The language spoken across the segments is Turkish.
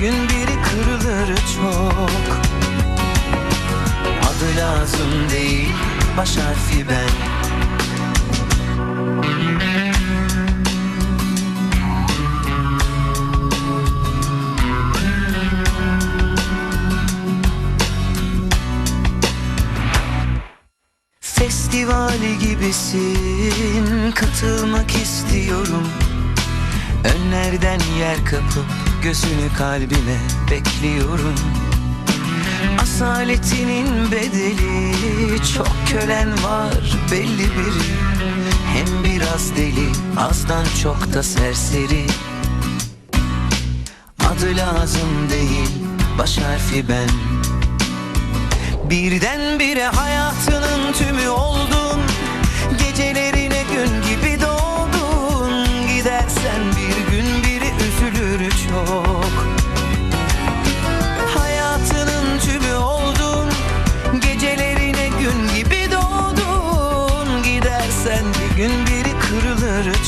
Gün biri kırılır çok. Adı lazım değil baş harfi ben. Festivali gibisin Katılmak istiyorum. Önlerden yer kapıp Gözünü kalbime bekliyorum. Asaletinin bedeli Çok kölen var belli biri Hem biraz deli Azdan çok da serseri. Adı lazım değil Baş harfi ben. Birdenbire hayatının tümü oldun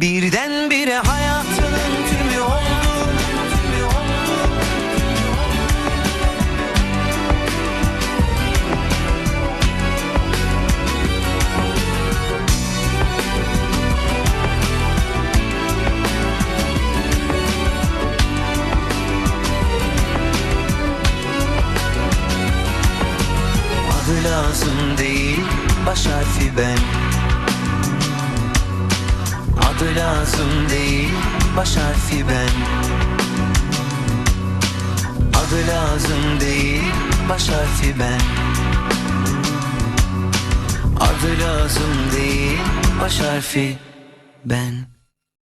Birdenbire hayatının tümü oldun. Adı lazım değil baş harfi ben Adı lazım değil baş harfi ben. Adı lazım değil baş harfi ben. Adı lazım değil baş harfi ben